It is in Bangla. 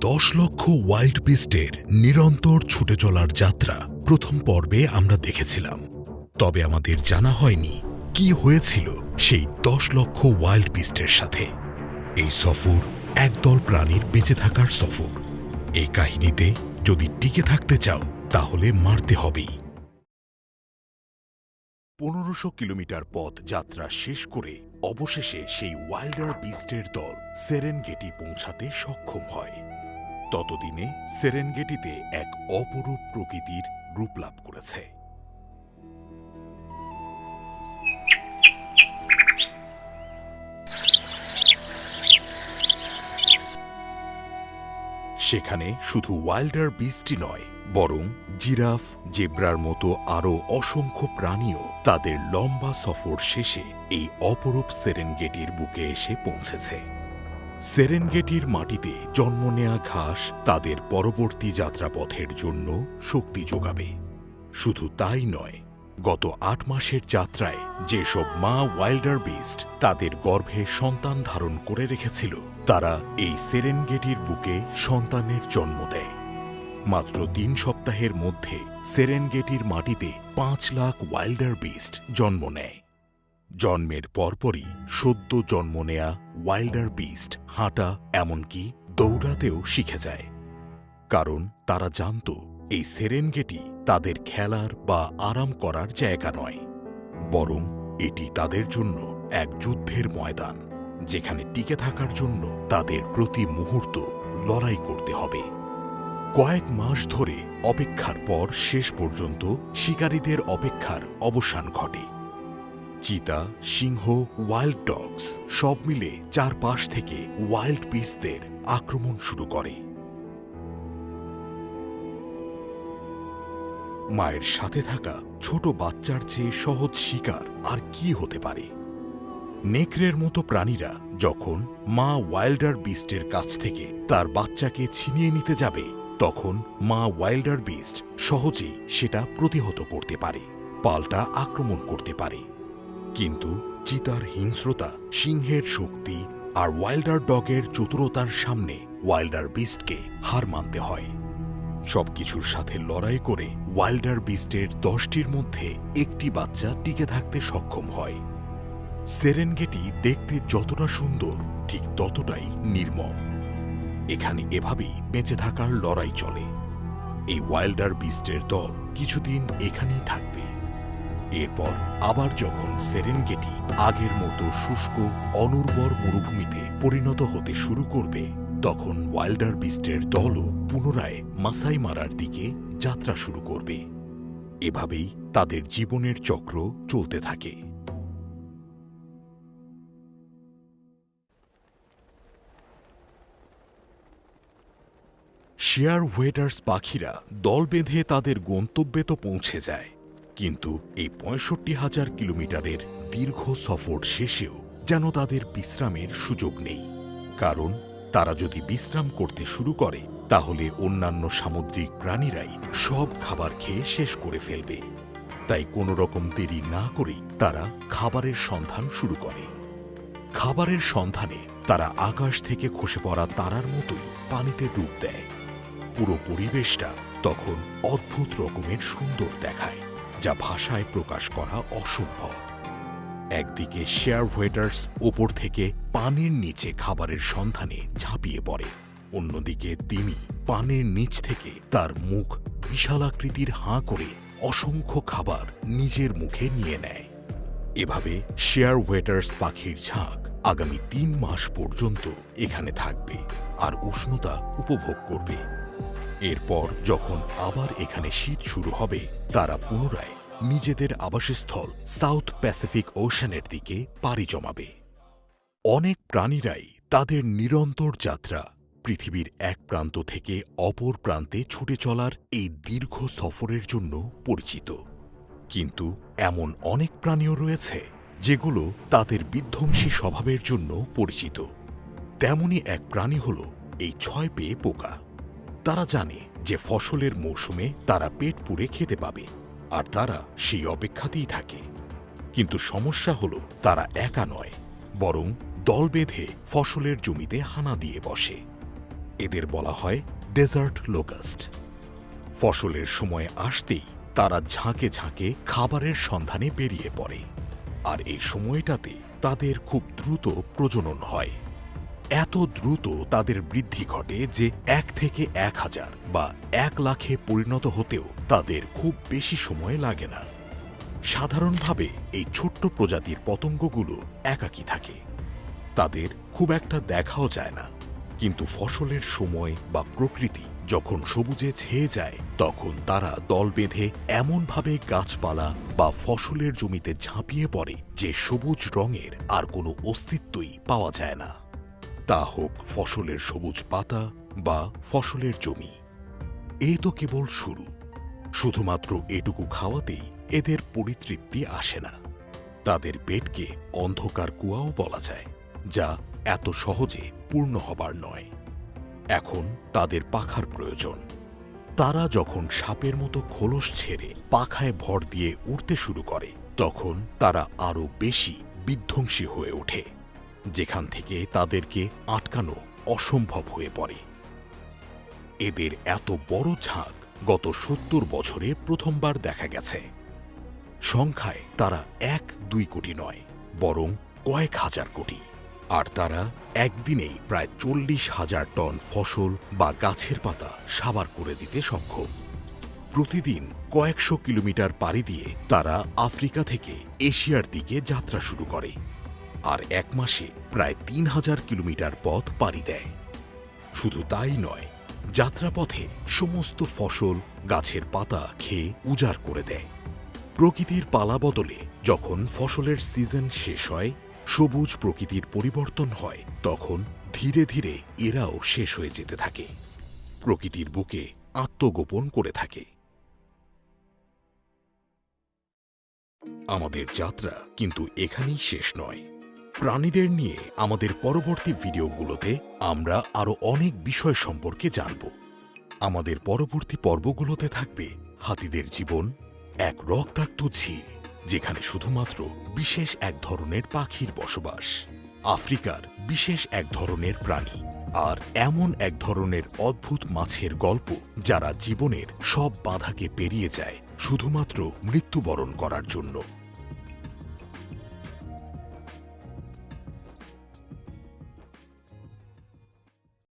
দশ লক্ষ ওয়াইল্ড বিস্টের নিরন্তর ছুটে চলার যাত্রা প্রথম পর্বে আমরা দেখেছিলাম। তবে আমাদের জানা হয়নি কি হয়েছিল সেই দশ লক্ষ ওয়াইল্ড বিস্টের সাথে। এই সফর একদল প্রাণীর বেঁচে থাকার সফর। এই কাহিনীতে যদি টিকে থাকতে চাও, তাহলে মারতে হবেই। পনেরোশো কিলোমিটার পথ যাত্রা শেষ করে অবশেষে সেই ওয়াইল্ডার বিস্টের দল সেরেনগেটি পৌঁছাতে সক্ষম হয়। ততদিনে সেরেনগেটিতে এক অপরূপ প্রকৃতির রূপ লাভ করেছে। সেখানে শুধু ওয়াইল্ডার বিস্টই নয়, বরং জিরাফ, জেব্রার মতো আরও অসংখ্য প্রাণীও তাদের লম্বা সফর শেষে এই অপরূপ সেরেনগেটির বুকে এসে পৌঁছেছে। সেরেনগেটির মাটিতে জন্ম নেয়া ঘাস তাদের পরবর্তী যাত্রাপথের জন্য শক্তি যোগাবে। শুধু তাই নয়, গত আট মাসের যাত্রায় যেসব মা ওয়াইল্ডার বিস্ট তাদের গর্ভে সন্তান ধারণ করে রেখেছিল, তারা এই সেরেনগেটির বুকে সন্তানের জন্ম দেয়। মাত্র তিন সপ্তাহের মধ্যে সেরেনগেটির মাটিতে পাঁচ লাখ ওয়াইল্ডার বিস্ট জন্ম নেয়। জন্মের পরপরই সদ্য জন্ম নেয়া ওয়াইল্ডার বিস্ট হাঁটা এমনকি দৌড়াতেও শিখে যায়। কারণ তারা জানত, এই সেরেনগেটি তাদের খেলার বা আরাম করার জায়গা নয়। বরং এটি তাদের জন্য এক যুদ্ধের ময়দান, যেখানে টিকে থাকার জন্য তাদের প্রতি মুহূর্ত লড়াই করতে হবে। কয়েক মাস ধরে অপেক্ষার পর শেষ পর্যন্ত শিকারীদের অপেক্ষার অবসান ঘটে। চিতা, সিংহ ওয়াইল্ড ডগস সব মিলে চারপাশ থেকে ওয়াইল্ড বিস্টদের আক্রমণ শুরু করে। মায়ের সাথে থাকা ছোট বাচ্চার চেয়ে সহজ শিকার আর কি হতে পারে? নেকড়ের মতো প্রাণীরা যখন মা ওয়াইল্ডার বিস্টের কাছ থেকে তার বাচ্চাকে ছিনিয়ে নিতে যাবে, তখন মা ওয়াইল্ডার বিস্ট সহজেই সেটা প্রতিহত করতে পারে, পাল্টা আক্রমণ করতে পারে। কিন্তু চিতার হিংস্রতা, সিংহের শক্তি আর ওয়াইল্ডার ডগের চতুরতার সামনে ওয়াইল্ডার বিস্টকে হার মানতে হয়। সবকিছুর সাথে লড়াই করে ওয়াইল্ডার বিস্টের দশটির মধ্যে একটি বাচ্চা টিকে থাকতে সক্ষম হয়। সেরেনগেটি দেখতে যতটা সুন্দর, ঠিক ততটাই নির্মম। এখানে এভাবেই বেঁচে থাকার লড়াই চলে। এই ওয়াইল্ডার বিস্টের দল কিছুদিন এখানেই থাকবে। এরপর আবার যখন সেরেনগেটি আগের মতো শুষ্ক, অনুর্বর মরুভূমিতে পরিণত হতে শুরু করবে, তখন ওয়াইল্ডার বিস্টের দলও পুনরায় মাসাই মারার দিকে যাত্রা শুরু করবে। এভাবেই তাদের জীবনের চক্র চলতে থাকে। শেয়ার ওয়েটার্স পাখিরা দল বেঁধে তাদের গন্তব্যে তো পৌঁছে যায়। কিন্তু এই পঁয়ষট্টি হাজার কিলোমিটারের দীর্ঘ সফর শেষেও যেন তাদের বিশ্রামের সুযোগ নেই। কারণ তারা যদি বিশ্রাম করতে শুরু করে, তাহলে অন্যান্য সামুদ্রিক প্রাণীরাই সব খাবার খেয়ে শেষ করে ফেলবে। তাই কোনো রকম দেরি না করেই তারা খাবারের সন্ধান শুরু করে। খাবারের সন্ধানে তারা আকাশ থেকে খসে পড়া তারার মতোই পানিতে ডুব দেয়। পুরো পরিবেশটা তখন অদ্ভুত রকমের সুন্দর দেখায়। যা ভাষায় প্রকাশ করা অসম্ভব। একদিকে শেয়ার ওয়েটার্স ওপর থেকে পানির নিচে খাবারের সন্ধানে ঝাঁপিয়ে পড়ে, অন্যদিকে তিনি পানির নিচ থেকে তার মুখ বিশালাকৃতির হাঁ করে অসংখ্য খাবার নিজের মুখে নিয়ে নেয়। এভাবে শেয়ার ওয়েটার্স পাখির ঝাঁক আগামী তিন মাস পর্যন্ত এখানে থাকবে আর উষ্ণতা উপভোগ করবে। এরপর যখন আবার এখানে শীত শুরু হবে, তারা পুনরায় নিজেদের আবাসস্থল সাউথ প্যাসিফিক ওশানের দিকে পাড়ি জমাবে। অনেক প্রাণীরাই তাদের নিরন্তর যাত্রা পৃথিবীর এক প্রান্ত থেকে অপর প্রান্তে ছুটে চলার এই দীর্ঘ সফরের জন্য পরিচিত। কিন্তু এমন অনেক প্রাণীও রয়েছে, যেগুলো তাদের বিধ্বংসী স্বভাবের জন্য পরিচিত। তেমনি এক প্রাণী হল এই ছয় পেয়ে পোকা। তারা জানে যে ফসলের মৌসুমে তারা পেট পুড়ে খেতে পাবে, আর তারা সেই অপেক্ষাতেই থাকে। কিন্তু সমস্যা হল তারা একা নয়, বরং দল বেঁধে ফসলের জমিতে হানা দিয়ে বসে। এদের বলা হয় ডেজার্ট লোকাস্ট ফসলের সময় আসতেই তারা ঝাঁকে ঝাঁকে খাবারের সন্ধানে বেরিয়ে পড়ে, আর এই সময়টাতে তাদের খুব দ্রুত প্রজনন হয়। এত দ্রুত তাদের বৃদ্ধি ঘটে যে এক থেকে এক হাজার বা এক লাখে পরিণত হতেও তাদের খুব বেশি সময় লাগে না। সাধারণভাবে এই ছোট্ট প্রজাতির পতঙ্গগুলো একাকী থাকে। তাদের খুব একটা দেখাও যায় না। কিন্তু ফসলের সময় বা প্রকৃতি যখন সবুজে ছেয়ে যায়, তখন তারা দল বেঁধে এমনভাবে গাছপালা বা ফসলের জমিতে ঝাঁপিয়ে পড়ে যে সবুজ রঙের আর কোনো অস্তিত্বই পাওয়া যায় না। তা হোক ফসলের সবুজ পাতা বা ফসলের জমি। এ তো কেবল শুরু। শুধুমাত্র এটুকু খাওয়াতেই এদের পরিতৃপ্তি আসে না। তাদের পেটকে অন্ধকার কুয়াও বলা যায়, যা এত সহজে পূর্ণ হবার নয়। এখন তাদের পাখার প্রয়োজন। তারা যখন সাপের মতো খোলস ছেড়ে পাখায় ভর দিয়ে উড়তে শুরু করে, তখন তারা আরও বেশি বিধ্বংসী হয়ে ওঠে। যেখান থেকে তাদেরকে আটকানো অসম্ভব হয়ে পড়ে। এদের এত বড় ঝাঁক গত সত্তর বছরে প্রথমবার দেখা গেছে। সংখ্যায় তারা এক দুই কোটি নয়, বরং কয়েক হাজার কোটি। আর তারা একদিনেই প্রায় চল্লিশ হাজার টন ফসল বা গাছের পাতা সাবার করে দিতে সক্ষম। প্রতিদিন কয়েকশো কিলোমিটার পাড়ি দিয়ে তারা আফ্রিকা থেকে এশিয়ার দিকে যাত্রা শুরু করে। আর এক মাসে প্রায় তিন হাজার কিলোমিটার পথ পাড়ি দেয়। শুধু তাই নয়, যাত্রাপথে সমস্ত ফসল, গাছের পাতা খেয়ে উজাড় করে দেয়। প্রকৃতির পালা বদলে যখন ফসলের সিজন শেষ হয়, সবুজ প্রকৃতির পরিবর্তন হয়, তখন ধীরে ধীরে এরাও শেষ হয়ে যেতে থাকে। প্রকৃতির বুকে আত্মগোপন করে থাকে। আমাদের যাত্রা কিন্তু এখানেই শেষ নয়। প্রাণীদের নিয়ে আমাদের পরবর্তী ভিডিওগুলোতে আমরা আরও অনেক বিষয় সম্পর্কে জানব। আমাদের পরবর্তী পর্বগুলোতে থাকবে হাতিদের জীবন, এক রক্তাক্ত ঝিল, যেখানে শুধুমাত্র বিশেষ এক ধরনের পাখির বসবাস, আফ্রিকার বিশেষ এক ধরনের প্রাণী, আর এমন এক ধরনের অদ্ভুত মাছের গল্প যারা জীবনের সব বাধাকে পেরিয়ে যায় শুধুমাত্র মৃত্যুবরণ করার জন্য।